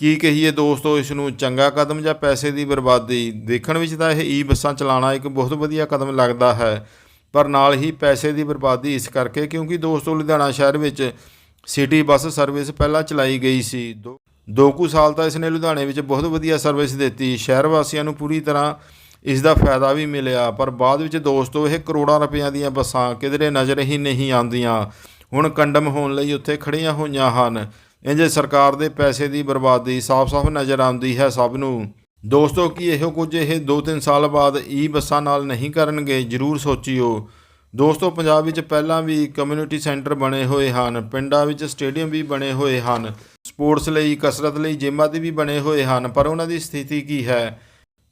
ਕੀ ਕਹੀਏ ਦੋਸਤੋ, ਇਸ ਨੂੰ ਚੰਗਾ ਕਦਮ ਜਾਂ ਪੈਸੇ ਦੀ ਬਰਬਾਦੀ? ਦੇਖਣ ਵਿੱਚ ਤਾਂ ਇਹ ਈ ਬੱਸਾਂ ਚਲਾਉਣਾ ਇੱਕ ਬਹੁਤ ਵਧੀਆ ਕਦਮ ਲੱਗਦਾ ਹੈ, ਪਰ ਨਾਲ ਹੀ ਪੈਸੇ ਦੀ ਬਰਬਾਦੀ ਇਸ ਕਰਕੇ ਕਿਉਂਕਿ ਦੋਸਤੋ ਲੁਧਿਆਣਾ ਸ਼ਹਿਰ ਵਿੱਚ ਸਿਟੀ ਬੱਸ ਸਰਵਿਸ ਪਹਿਲਾਂ ਚਲਾਈ ਗਈ ਸੀ। ਦੋ- ਕੁ ਸਾਲ ਤਾਂ ਇਸ ਨੇ ਲੁਧਿਆਣੇ ਵਿੱਚ ਬਹੁਤ ਵਧੀਆ ਸਰਵਿਸ ਦਿੱਤੀ। ਸ਼ਹਿਰ ਵਾਸੀਆਂ ਨੂੰ ਪੂਰੀ ਤਰ੍ਹਾਂ ਇਸ ਦਾ ਫਾਇਦਾ ਵੀ ਮਿਲਿਆ, ਪਰ ਬਾਅਦ ਵਿੱਚ ਦੋਸਤੋ, ਇਹ ਕਰੋੜਾਂ ਰੁਪਈਆਂ ਦੀਆਂ ਬੱਸਾਂ ਕਿਧਰੇ ਨਜ਼ਰ ਹੀ ਨਹੀਂ ਆਉਂਦੀਆਂ। ਹੁਣ ਕੰਡਮ ਹੋਣ ਲਈ ਉੱਥੇ ਖੜੀਆਂ ਹੋਈਆਂ ਹਨ। ਇੰਜ ਸਰਕਾਰ ਦੇ ਪੈਸੇ ਦੀ ਬਰਬਾਦੀ ਸਾਫ਼-ਸਾਫ਼ ਨਜ਼ਰ ਆਉਂਦੀ ਹੈ ਸਭ ਨੂੰ। ਦੋਸਤੋ, ਕੀ ਇਹੋ ਕੁਝ ਇਹ 2-3 ਸਾਲ ਬਾਅਦ ਈ ਬੱਸਾਂ ਨਾਲ ਨਹੀਂ ਕਰਨਗੇ? ਜਰੂਰ ਸੋਚਿਓ। ਦੋਸਤੋ, ਪੰਜਾਬ ਵਿੱਚ ਪਹਿਲਾਂ ਵੀ ਕਮਿਊਨਿਟੀ ਸੈਂਟਰ ਬਣੇ ਹੋਏ ਹਨ, ਪਿੰਡਾਂ ਵਿੱਚ ਸਟੇਡੀਅਮ ਵੀ ਬਣੇ ਹੋਏ ਹਨ ਸਪੋਰਟਸ ਲਈ, ਕਸਰਤ ਲਈ ਜਿਮਾਂ ਦੇ ਵੀ ਬਣੇ ਹੋਏ ਹਨ, ਪਰ ਉਹਨਾਂ ਦੀ ਸਥਿਤੀ ਕੀ ਹੈ?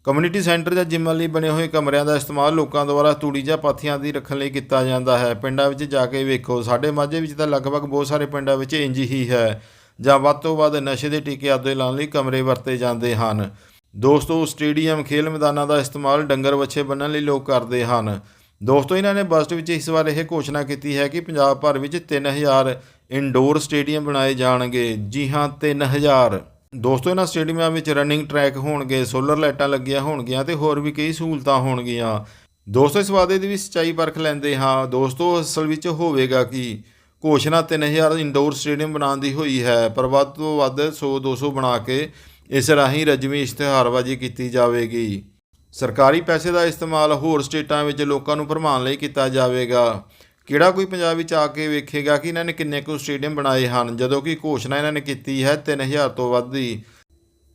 ਕਮਿਊਨਿਟੀ ਸੈਂਟਰ ਜਾਂ ਜਿਮਾਂ ਲਈ ਬਣੇ ਹੋਏ ਕਮਰਿਆਂ ਦਾ ਇਸਤੇਮਾਲ ਲੋਕਾਂ ਦੁਆਰਾ ਤੂੜੀ ਜਾਂ ਪਾਥੀਆਂ ਦੀ ਰੱਖਣ ਲਈ ਕੀਤਾ ਜਾਂਦਾ ਹੈ। ਪਿੰਡਾਂ ਵਿੱਚ ਜਾ ਕੇ ਵੇਖੋ, ਸਾਡੇ ਮਾਝੇ ਵਿੱਚ ਤਾਂ ਲਗਭਗ ਬਹੁਤ ਸਾਰੇ ਪਿੰਡਾਂ ਵਿੱਚ ਇੰਜ ਹੀ ਹੈ, ਜਾਂ ਵੱਧ ਤੋਂ ਵੱਧ ਨਸ਼ੇ ਦੇ ਟੀਕੇ ਆਦਿ ਲਾਉਣ ਲਈ ਕਮਰੇ ਵਰਤੇ ਜਾਂਦੇ ਹਨ। ਦੋਸਤੋ, ਸਟੇਡੀਅਮ, ਖੇਲ ਮੈਦਾਨਾਂ ਦਾ ਇਸਤੇਮਾਲ ਡੰਗਰ ਵੱਛੇ ਬੰਨਣ ਲਈ ਲੋਕ ਕਰਦੇ ਹਨ। ਦੋਸਤੋ, ਇਹਨਾਂ ਨੇ ਬਜਟ ਵਿੱਚ ਇਸ ਵਾਰ ਇਹ ਘੋਸ਼ਣਾ ਕੀਤੀ ਹੈ ਕਿ ਪੰਜਾਬ ਭਰ ਵਿੱਚ 3000 ਇਨਡੋਰ ਸਟੇਡੀਅਮ ਬਣਾਏ ਜਾਣਗੇ। ਜੀ ਹਾਂ 3000 ਦੋਸਤੋ, ਇਹਨਾਂ ਸਟੇਡੀਅਮਾਂ ਵਿੱਚ ਰਨਿੰਗ ਟਰੈਕ ਹੋਣਗੇ ਸੋਲਰ ਲਾਈਟਾਂ ਲੱਗੀਆਂ ਹੋਣਗੀਆਂ ਤੇ ਹੋਰ ਵੀ ਕਈ ਸਹੂਲਤਾਂ ਹੋਣਗੀਆਂ। ਦੋਸਤੋ, ਇਸ ਵਾਅਦੇ ਦੀ ਵੀ ਸੱਚਾਈ ਪਰਖ ਲੈਂਦੇ ਹਾਂ। ਦੋਸਤੋ, ਅਸਲ ਵਿੱਚ ਹੋਵੇਗਾ ਕਿ? ਘੋਸ਼ਣਾ 3000 ਇਨਡੋਰ ਸਟੇਡੀਅਮ ਬਣਾਉਣ ਦੀ ਹੋਈ ਹੈ, ਪਰ ਵੱਧ ਤੋਂ ਵੱਧ 100 200 ਬਣਾ ਕੇ ਇਸ ਰਾਹੀਂ ਰਜਮੀ ਇਸ਼ਤਿਹਾਰਬਾਜ਼ੀ ਕੀਤੀ ਜਾਵੇਗੀ। ਸਰਕਾਰੀ ਪੈਸੇ ਦਾ ਇਸਤੇਮਾਲ ਹੋਰ ਸਟੇਟਾਂ ਵਿੱਚ ਲੋਕਾਂ ਨੂੰ ਭਰਮਾਉਣ ਲਈ ਕੀਤਾ ਜਾਵੇਗਾ। ਕਿਹੜਾ ਕੋਈ ਪੰਜਾਬ ਵਿੱਚ ਆ ਕੇ ਵੇਖੇਗਾ ਕਿ ਇਹਨਾਂ ਨੇ ਕਿੰਨੇ ਕੁ ਸਟੇਡੀਅਮ ਬਣਾਏ ਹਨ? ਜਦੋਂ ਕਿ ਘੋਸ਼ਣਾ ਇਹਨਾਂ ਨੇ ਕੀਤੀ ਹੈ 3000 ਤੋਂ ਵੱਧ ਦੀ।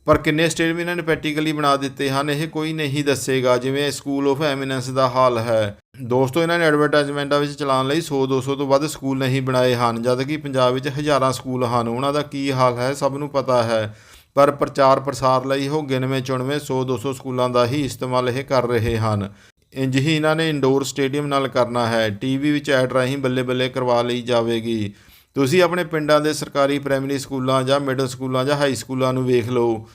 ਪਰ ਕਿੰਨੇ ਸਟੇਡੀਅਮ ਇਹਨਾਂ ਨੇ ਪ੍ਰੈਕਟੀਕਲੀ ਬਣਾ ਦਿੱਤੇ ਹਨ, ਇਹ ਕੋਈ ਨਹੀਂ ਦੱਸੇਗਾ, ਜਿਵੇਂ ਸਕੂਲ ਆਫ ਐਮੀਨੈਂਸ ਦਾ ਹਾਲ ਹੈ। ਦੋਸਤੋ, ਇਹਨਾਂ ਨੇ ਐਡਵਰਟਾਈਜ਼ਮੈਂਟਾਂ ਵਿੱਚ ਚਲਾਉਣ ਲਈ 100 200 ਤੋਂ ਵੱਧ ਸਕੂਲ ਨਹੀਂ ਬਣਾਏ ਹਨ, ਜਦ ਕਿ ਪੰਜਾਬ ਵਿੱਚ ਹਜ਼ਾਰਾਂ ਸਕੂਲ ਹਨ। ਉਹਨਾਂ ਦਾ ਕੀ ਹਾਲ ਹੈ, ਸਭ ਨੂੰ ਪਤਾ ਹੈ। ਪਰ ਪ੍ਰਚਾਰ ਪ੍ਰਸਾਰ ਲਈ ਉਹ ਗਿਣਵੇਂ ਚੁਣਵੇਂ 100 200 ਸਕੂਲਾਂ ਦਾ ਹੀ ਇਸਤੇਮਾਲ ਇਹ ਕਰ ਰਹੇ ਹਨ। ਇੰਜ ਹੀ ਇਹਨਾਂ ਨੇ ਇੰਡੋਰ ਸਟੇਡੀਅਮ ਨਾਲ ਕਰਨਾ ਹੈ। ਟੀਵੀ ਵਿੱਚ ਐਡ ਰਾਹੀਂ ਬੱਲੇ ਬੱਲੇ ਕਰਵਾ ਲਈ ਜਾਵੇਗੀ। ਤੁਸੀਂ ਆਪਣੇ ਪਿੰਡਾਂ ਦੇ ਸਰਕਾਰੀ ਪ੍ਰਾਇਮਰੀ ਸਕੂਲਾਂ ਜਾਂ ਮਿਡਲ ਸਕੂਲਾਂ ਜਾਂ ਹਾਈ ਸਕੂਲਾਂ ਨੂੰ ਵੇਖ ਲਓ।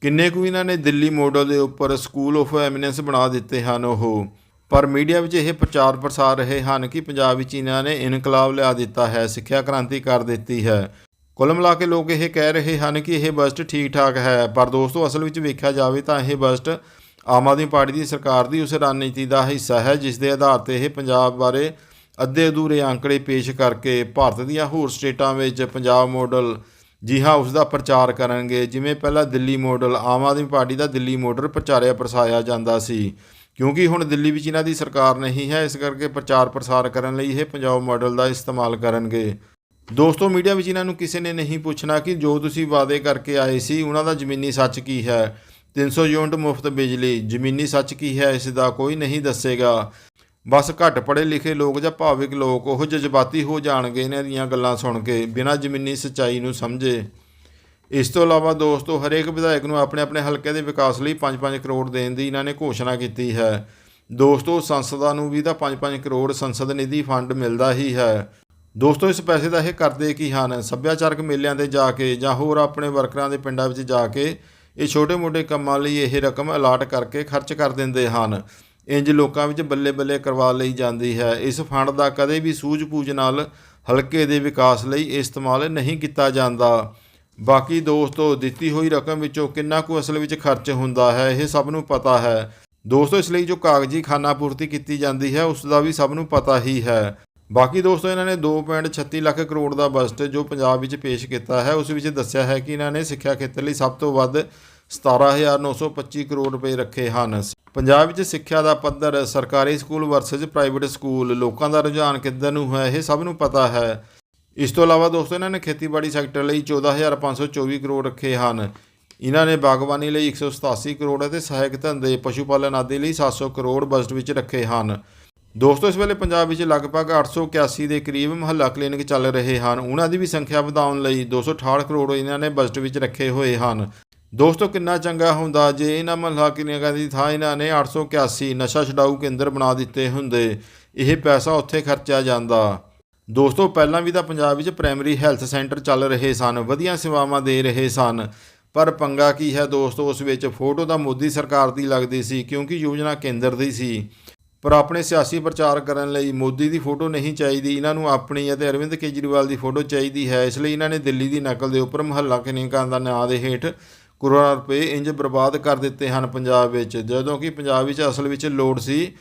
ਕਿੰਨੇ ਕੁ ਇਹਨਾਂ ਨੇ ਦਿੱਲੀ ਮੋਡਲ ਦੇ ਉੱਪਰ ਸਕੂਲ ਆਫ ਐਮੀਨੈਂਸ ਬਣਾ ਦਿੱਤੇ ਹਨ ਉਹ। ਪਰ ਮੀਡੀਆ ਵਿੱਚ ਇਹ ਪ੍ਰਚਾਰ ਪ੍ਰਸਾਰ ਰਹੇ ਹਨ ਕਿ ਪੰਜਾਬ ਵਿੱਚ ਇਹਨਾਂ ਨੇ ਇਨਕਲਾਬ ਲਿਆ ਦਿੱਤਾ ਹੈ, ਸਿੱਖਿਆ ਕ੍ਰਾਂਤੀ ਕਰ ਦਿੱਤੀ ਹੈ। ਕੁੱਲ ਮਿਲਾ ਕੇ ਲੋਕ ਇਹ ਕਹਿ ਰਹੇ ਹਨ ਕਿ ਇਹ ਬਜਟ ਠੀਕ ਠਾਕ ਹੈ, ਪਰ ਦੋਸਤੋ ਅਸਲ ਵਿੱਚ ਵੇਖਿਆ ਜਾਵੇ ਤਾਂ ਇਹ ਬਜਟ ਆਮ ਆਦਮੀ ਪਾਰਟੀ ਦੀ ਸਰਕਾਰ ਦੀ ਉਸ ਰਣਨੀਤੀ ਦਾ ਹਿੱਸਾ ਹੈ, ਜਿਸ ਦੇ ਆਧਾਰ ਤੇ ਇਹ ਪੰਜਾਬ ਬਾਰੇ ਅੱਧੇ ਅਧੂਰੇ ਅੰਕੜੇ ਪੇਸ਼ ਕਰਕੇ ਭਾਰਤ ਦੀਆਂ ਹੋਰ ਸਟੇਟਾਂ ਵਿੱਚ ਪੰਜਾਬ ਮਾਡਲ ਜੀ ਹਾਂ, ਉਸ ਦਾ ਪ੍ਰਚਾਰ ਕਰਨਗੇ। ਜਿਵੇਂ ਪਹਿਲਾਂ ਦਿੱਲੀ ਮਾਡਲ ਆਮ ਆਦਮੀ ਪਾਰਟੀ ਦਾ ਦਿੱਲੀ ਮਾਡਲ ਪ੍ਰਚਾਰਿਆ ਪ੍ਰਸਾਇਆ ਜਾਂਦਾ ਸੀ। ਕਿਉਂਕਿ ਹੁਣ ਦਿੱਲੀ ਵਿੱਚ ਇਹਨਾਂ ਦੀ ਸਰਕਾਰ ਨਹੀਂ ਹੈ, ਇਸ ਕਰਕੇ ਪ੍ਰਚਾਰ ਪ੍ਰਸਾਰ ਕਰਨ ਲਈ ਇਹ ਪੰਜਾਬ ਮਾਡਲ ਦਾ ਇਸਤੇਮਾਲ ਕਰਨਗੇ। ਦੋਸਤੋ, ਮੀਡੀਆ ਵਿੱਚ ਇਹਨਾਂ ਨੂੰ ਕਿਸੇ ਨੇ ਨਹੀਂ ਪੁੱਛਣਾ ਕਿ ਜੋ ਤੁਸੀਂ ਵਾਅਦੇ ਕਰਕੇ ਆਏ ਸੀ, ਉਹਨਾਂ ਦਾ ਜ਼ਮੀਨੀ ਸੱਚ ਕੀ ਹੈ? 300 ਯੂਨਿਟ ਮੁਫਤ ਬਿਜਲੀ, ਜ਼ਮੀਨੀ ਸੱਚ ਕੀ ਹੈ? ਇਸ ਦਾ ਕੋਈ ਨਹੀਂ ਦੱਸੇਗਾ। ਬਸ ਘੱਟ ਪੜ੍ਹੇ ਲਿਖੇ ਲੋਕ ਜਾਂ ਭਾਵਿਕ ਲੋਕ ਉਹ ਜਜ਼ਬਾਤੀ ਹੋ ਜਾਣਗੇ ਇਹਨਾਂ ਦੀਆਂ ਗੱਲਾਂ ਸੁਣ ਕੇ, ਬਿਨਾਂ ਜ਼ਮੀਨੀ ਸੱਚਾਈ ਨੂੰ ਸਮਝੇ। ਇਸ ਤੋਂ ਇਲਾਵਾ ਦੋਸਤੋ, ਹਰੇਕ ਵਿਧਾਇਕ ਨੂੰ ਆਪਣੇ ਆਪਣੇ ਹਲਕੇ ਦੇ ਵਿਕਾਸ ਲਈ 5-5 ਕਰੋੜ ਦੇਣ ਦੀ ਇਹਨਾਂ ਨੇ ਘੋਸ਼ਣਾ ਕੀਤੀ ਹੈ। ਦੋਸਤੋ, ਸੰਸਦਾਂ ਨੂੰ ਵੀ ਤਾਂ 5-5 ਕਰੋੜ ਸੰਸਦ ਨਿਧੀ ਫੰਡ ਮਿਲਦਾ ਹੀ ਹੈ। ਦੋਸਤੋ, ਇਸ ਪੈਸੇ ਦਾ ਇਹ ਕਰਦੇ ਕੀ ਹਨ? ਸੱਭਿਆਚਾਰਕ ਮੇਲਿਆਂ ਤੇ ਜਾ ਕੇ ਜਾਂ ਹੋਰ ਆਪਣੇ ਵਰਕਰਾਂ ਦੇ ਪਿੰਡਾਂ ਵਿੱਚ ਜਾ ਕੇ ਇਹ ਛੋਟੇ-ਮੋਟੇ ਕੰਮਾਂ ਲਈ ਇਹ ਰਕਮ ਅਲਾਟ ਕਰਕੇ ਖਰਚ ਕਰ ਦਿੰਦੇ ਹਨ। ਇੰਜ ਲੋਕਾਂ ਵਿੱਚ ਬੱਲੇ-ਬੱਲੇ ਕਰਵਾ ਲਈ ਜਾਂਦੀ ਹੈ। ਇਸ ਫੰਡ ਦਾ ਕਦੇ ਵੀ ਸੂਝ ਬੂਝ ਨਾਲ ਹਲਕੇ ਦੇ ਵਿਕਾਸ ਲਈ ਇਸਤੇਮਾਲ ਨਹੀਂ ਕੀਤਾ ਜਾਂਦਾ। ਬਾਕੀ ਦੋਸਤੋ, ਦਿੱਤੀ ਹੋਈ ਰਕਮ ਵਿੱਚੋਂ ਕਿੰਨਾ ਕੁ ਅਸਲ ਵਿੱਚ ਖਰਚ ਹੁੰਦਾ ਹੈ, ਇਹ ਸਭ ਨੂੰ ਪਤਾ ਹੈ। ਦੋਸਤੋ, ਇਸ ਲਈ ਜੋ ਕਾਗਜ਼ੀ ਖਾਨਾਪੂਰਤੀ ਕੀਤੀ ਜਾਂਦੀ ਹੈ, ਉਸ ਦਾ ਵੀ ਸਭ ਨੂੰ ਪਤਾ ਹੀ ਹੈ। ਬਾਕੀ ਦੋਸਤੋ, ਇਹਨਾਂ ਨੇ 2.36 ਲੱਖ ਕਰੋੜ ਦਾ ਬਜਟ ਜੋ ਪੰਜਾਬ ਵਿੱਚ ਪੇਸ਼ ਕੀਤਾ ਹੈ, ਉਸ ਵਿੱਚ ਦੱਸਿਆ ਹੈ ਕਿ ਇਹਨਾਂ ਨੇ ਸਿੱਖਿਆ ਖੇਤਰ ਲਈ ਸਭ ਤੋਂ ਵੱਧ 17925 ਕਰੋੜ ਰੁਪਏ ਰੱਖੇ ਹਨ। ਪੰਜਾਬ ਵਿੱਚ ਸਿੱਖਿਆ ਦਾ ਪੱਧਰ ਸਰਕਾਰੀ ਸਕੂਲ ਵਰਸਸ ਪ੍ਰਾਈਵੇਟ ਸਕੂਲ ਲੋਕਾਂ ਦਾ ਰੁਝਾਨ ਕਿੱਧਰ ਨੂੰ ਹੈ, ਇਹ ਸਭ ਨੂੰ ਪਤਾ ਹੈ। ਇਸ ਤੋਂ ਇਲਾਵਾ ਦੋਸਤੋ, ਇਹਨਾਂ ਨੇ ਖੇਤੀਬਾੜੀ ਸੈਕਟਰ ਲਈ 14524 ਕਰੋੜ ਰੱਖੇ ਹਨ। ਇਹਨਾਂ ਨੇ ਬਾਗਬਾਨੀ ਲਈ 187 ਕਰੋੜ ਅਤੇ ਸਹਾਇਕ ਧੰਦੇ, ਪਸ਼ੂ ਪਾਲਣ ਆਦਿ ਲਈ 700 ਕਰੋੜ ਬਜਟ ਵਿੱਚ ਰੱਖੇ ਹਨ। ਦੋਸਤੋ, ਇਸ ਵੇਲੇ ਪੰਜਾਬ ਵਿੱਚ ਲਗਭਗ 881 ਦੇ ਕਰੀਬ ਮੁਹੱਲਾ ਕਲੀਨਿਕ ਚੱਲ ਰਹੇ ਹਨ। ਉਹਨਾਂ ਦੀ ਵੀ ਸੰਖਿਆ ਵਧਾਉਣ ਲਈ 268 ਕਰੋੜ ਇਹਨਾਂ ਨੇ ਬਜਟ ਵਿੱਚ ਰੱਖੇ ਹੋਏ ਹਨ। ਦੋਸਤੋ, ਕਿੰਨਾ ਚੰਗਾ ਹੁੰਦਾ ਜੇ ਇਹਨਾਂ ਮੁਹੱਲਾ ਕਲੀਨਿਕਾਂ ਦੀ ਥਾਂ ਇਹਨਾਂ ਨੇ 881 ਨਸ਼ਾ ਛਡਾਊ ਕੇਂਦਰ ਬਣਾ ਦਿੱਤੇ ਹੁੰਦੇ, ਇਹ ਪੈਸਾ ਉੱਥੇ ਖਰਚਿਆ ਜਾਂਦਾ। ਦੋਸਤੋ, ਪਹਿਲਾਂ ਵੀ ਤਾਂ ਪੰਜਾਬ ਵਿੱਚ ਪ੍ਰਾਇਮਰੀ ਹੈਲਥ ਸੈਂਟਰ ਚੱਲ ਰਹੇ ਸਨ, ਵਧੀਆ ਸੇਵਾਵਾਂ ਦੇ ਰਹੇ ਸਨ। ਪਰ ਪੰਗਾ ਕੀ ਹੈ ਦੋਸਤੋ, ਉਸ ਵਿੱਚ ਫੋਟੋ ਤਾਂ ਮੋਦੀ ਸਰਕਾਰ ਦੀ ਲੱਗਦੀ ਸੀ, ਕਿਉਂਕਿ ਯੋਜਨਾ ਕੇਂਦਰ ਦੀ ਸੀ। ਪਰ ਆਪਣੇ ਸਿਆਸੀ ਪ੍ਰਚਾਰ ਕਰਨ ਲਈ ਮੋਦੀ ਦੀ ਫੋਟੋ ਨਹੀਂ ਚਾਹੀਦੀ, ਇਹਨਾਂ ਨੂੰ ਆਪਣੀ ਅਤੇ ਅਰਵਿੰਦ ਕੇਜਰੀਵਾਲ ਦੀ ਫੋਟੋ ਚਾਹੀਦੀ ਹੈ। ਇਸ ਲਈ ਇਹਨਾਂ ਨੇ ਦਿੱਲੀ ਦੀ ਨਕਲ ਦੇ ਉੱਪਰ ਮੁਹੱਲਾ ਕਲੀਨਿਕਾਂ ਦਾ ਨਾਂ ਦੇ ਹੇਠ ਕਰੋੜਾਂ ਰੁਪਏ ਇੰਜ ਬਰਬਾਦ ਕਰ ਦਿੱਤੇ ਹਨ ਪੰਜਾਬ ਵਿੱਚ, ਜਦੋਂ ਕਿ ਪੰਜਾਬ ਵਿੱਚ ਅਸਲ ਵਿੱਚ ਲੋੜ ਸੀ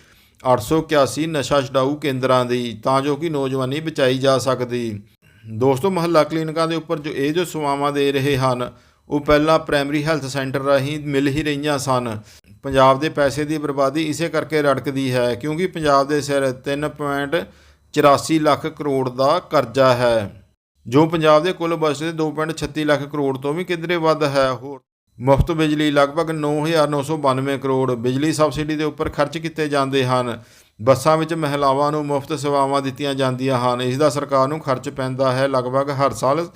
881 ਨਸ਼ਾ ਛਡਾਊ ਕੇਂਦਰਾਂ ਦੀ, ਤਾਂ ਜੋ ਕਿ ਨੌਜਵਾਨੀ ਬਚਾਈ ਜਾ ਸਕਦੀ। ਦੋਸਤੋ, ਮੁਹੱਲਾ ਕਲੀਨਿਕਾਂ ਦੇ ਉੱਪਰ ਜੋ ਇਹ ਜੋ ਸੇਵਾਵਾਂ ਦੇ ਰਹੇ ਹਨ ਉਹ ਪਹਿਲਾਂ ਪ੍ਰਾਇਮਰੀ ਹੈਲਥ ਸੈਂਟਰ ਰਾਹੀਂ ਮਿਲ ਹੀ ਰਹੀਆਂ ਸਨ। ਪੰਜਾਬ ਦੇ ਪੈਸੇ ਦੀ ਬਰਬਾਦੀ ਇਸੇ ਕਰਕੇ ਰੜਕਦੀ ਹੈ ਕਿਉਂਕਿ ਪੰਜਾਬ ਦੇ ਸਿਰ 3.84 ਲੱਖ ਕਰੋੜ ਦਾ ਕਰਜ਼ਾ ਹੈ। ਜੋ ਪੰਜਾਬ ਦੇ ਕੁੱਲ ਬਜਟ ਦੇ 2.36 ਲੱਖ ਕਰੋੜ ਤੋਂ ਵੀ ਕਿਧਰੇ ਵੱਧ ਹੈ। ਹੋਰ ਮੁਫਤ ਬਿਜਲੀ ਲਗਭਗ 9992 ਕਰੋੜ ਬਿਜਲੀ ਸਬਸਿਡੀ ਦੇ ਉੱਪਰ ਖਰਚ ਕੀਤੇ ਜਾਂਦੇ ਹਨ। ਬੱਸਾਂ ਵਿੱਚ ਮਹਿਲਾਵਾਂ ਨੂੰ ਮੁਫਤ ਸੇਵਾਵਾਂ ਦਿੱਤੀਆਂ ਜਾਂਦੀਆਂ ਹਨ। ਇਸ ਦਾ ਸਰਕਾਰ ਨੂੰ ਖਰਚ ਪੈਂਦਾ ਹੈ ਲਗਭਗ ਹਰ ਸਾਲ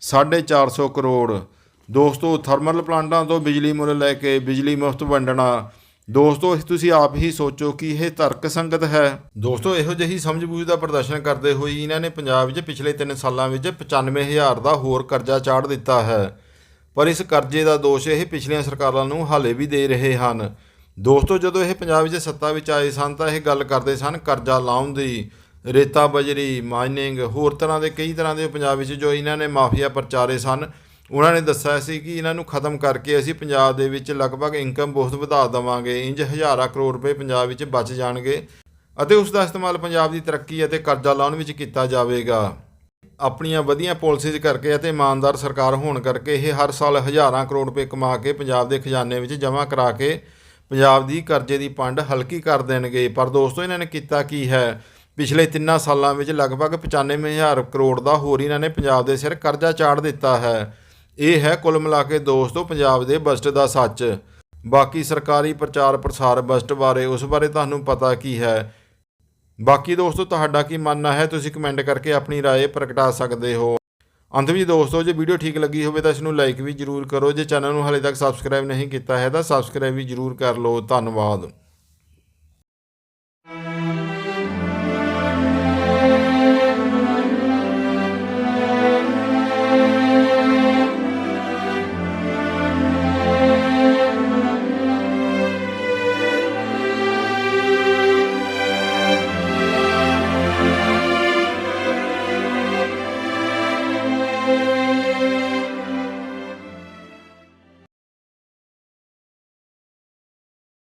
450 ਕਰੋੜ। ਦੋਸਤੋ ਥਰਮਲ ਪਲਾਂਟਾਂ ਤੋਂ ਬਿਜਲੀ ਮੁੱਲ ਲੈ ਕੇ ਬਿਜਲੀ ਮੁਫਤ ਵੰਡਣਾ। ਦੋਸਤੋ, ਇਹ ਤੁਸੀਂ ਆਪ ਹੀ ਸੋਚੋ ਕਿ ਇਹ ਤਰਕ ਸੰਗਤ ਹੈ। ਦੋਸਤੋ, ਇਹੋ ਜਿਹੀ ਸਮਝ-ਬੂਝ ਦਾ ਪ੍ਰਦਰਸ਼ਨ ਕਰਦੇ ਹੋਏ ਇਹਨਾਂ ਨੇ ਪੰਜਾਬ ਵਿੱਚ ਪਿਛਲੇ 3 ਸਾਲਾਂ ਵਿੱਚ 95000 ਦਾ ਹੋਰ ਕਰਜ਼ਾ ਚਾੜ ਦਿੱਤਾ ਹੈ। ਪਰ ਇਸ ਕਰਜ਼ੇ ਦਾ ਦੋਸ਼ ਇਹ ਪਿਛਲੀਆਂ ਸਰਕਾਰਾਂ ਨੂੰ ਹਾਲੇ ਵੀ ਦੇ ਰਹੇ ਹਨ। ਦੋਸਤੋ, ਜਦੋਂ ਇਹ ਪੰਜਾਬ ਵਿੱਚ ਸੱਤਾ ਵਿੱਚ ਆਏ ਸਨ, ਤਾਂ ਇਹ ਗੱਲ ਕਰਦੇ ਸਨ ਕਰਜ਼ਾ ਲਾਉਣ ਦੀ। ਰੇਤਾ ਬਜਰੀ, ਮਾਈਨਿੰਗ, ਹੋਰ ਤਰ੍ਹਾਂ ਦੇ ਕਈ ਤਰ੍ਹਾਂ ਦੇ ਪੰਜਾਬ ਵਿੱਚ ਜੋ ਇਹਨਾਂ ਨੇ ਮਾਫੀਆ ਪ੍ਰਚਾਰੇ ਸਨ ਉਹਨਾਂ ਨੇ ਦੱਸਿਆ ਸੀ ਕਿ ਇਹਨਾਂ ਨੂੰ ਖਤਮ ਕਰਕੇ ਅਸੀਂ ਪੰਜਾਬ ਦੇ ਵਿੱਚ ਲਗਭਗ ਇਨਕਮ ਬਹੁਤ ਵਧਾ ਦੇਵਾਂਗੇ। ਇੰਜ ਹਜ਼ਾਰਾਂ ਕਰੋੜ ਰੁਪਏ ਪੰਜਾਬ ਵਿੱਚ ਬਚ ਜਾਣਗੇ ਅਤੇ ਉਸ ਦਾ ਇਸਤੇਮਾਲ ਪੰਜਾਬ ਦੀ ਤਰੱਕੀ ਅਤੇ ਕਰਜ਼ਾ ਲਾਉਣ ਵਿੱਚ ਕੀਤਾ ਜਾਵੇਗਾ। ਆਪਣੀਆਂ ਵਧੀਆਂ ਪਾਲਿਸੀਜ਼ ਕਰਕੇ ਅਤੇ ਇਮਾਨਦਾਰ ਸਰਕਾਰ ਹੋਣ ਕਰਕੇ ਇਹ ਹਰ ਸਾਲ ਹਜ਼ਾਰਾਂ ਕਰੋੜ ਰੁਪਏ ਕਮਾ ਕੇ ਪੰਜਾਬ ਦੇ ਖਜ਼ਾਨੇ ਵਿੱਚ ਜਮ੍ਹਾਂ ਕਰਾ ਕੇ ਪੰਜਾਬ ਦੀ ਕਰਜ਼ੇ ਦੀ ਪੰਡ ਹਲਕੀ ਕਰ ਦੇਣਗੇ। ਪਰ ਦੋਸਤੋ, ਇਹਨਾਂ ਨੇ ਕੀਤਾ ਕੀ ਹੈ? ਪਿਛਲੇ 3 ਸਾਲਾਂ ਵਿੱਚ ਲਗਭਗ 95000 ਕਰੋੜ ਦਾ ਹੋਰ ਇਹਨਾਂ ਨੇ ਪੰਜਾਬ ਦੇ ਸਿਰ ਕਰਜ਼ਾ ਚਾੜ ਦਿੱਤਾ ਹੈ। ਇਹ ਹੈ ਕੁੱਲ ਮਿਲਾ ਕੇ ਦੋਸਤੋ ਪੰਜਾਬ ਦੇ ਬਜਟ ਦਾ ਸੱਚ ਬਾਕੀ ਸਰਕਾਰੀ ਪ੍ਰਚਾਰ ਪ੍ਰਸਾਰ ਬਜਟ ਬਾਰੇ ਉਸ ਬਾਰੇ ਤੁਹਾਨੂੰ ਪਤਾ ਕੀ ਹੈ ਬਾਕੀ ਦੋਸਤੋ ਤੁਹਾਡਾ ਕੀ ਮੰਨਣਾ ਹੈ ਤੁਸੀਂ ਕਮੈਂਟ ਕਰਕੇ ਆਪਣੀ رائے ਪ੍ਰਗਟਾ ਸਕਦੇ ਹੋ ਅੰਤ ਵਿੱਚ ਦੋਸਤੋ ਜੇ ਵੀਡੀਓ ਠੀਕ ਲੱਗੀ ਹੋਵੇ ਤਾਂ ਇਸ ਨੂੰ ਲਾਈਕ ਵੀ ਜਰੂਰ ਕਰੋ ਜੇ ਚੈਨਲ ਨੂੰ ਹਾਲੇ ਤੱਕ ਸਬਸਕ੍ਰਾਈਬ ਨਹੀਂ ਕੀਤਾ ਹੈ ਤਾਂ ਸਬਸਕ੍ਰਾਈਬ ਵੀ ਜਰੂਰ ਕਰ ਲਓ ਧੰਨਵਾਦ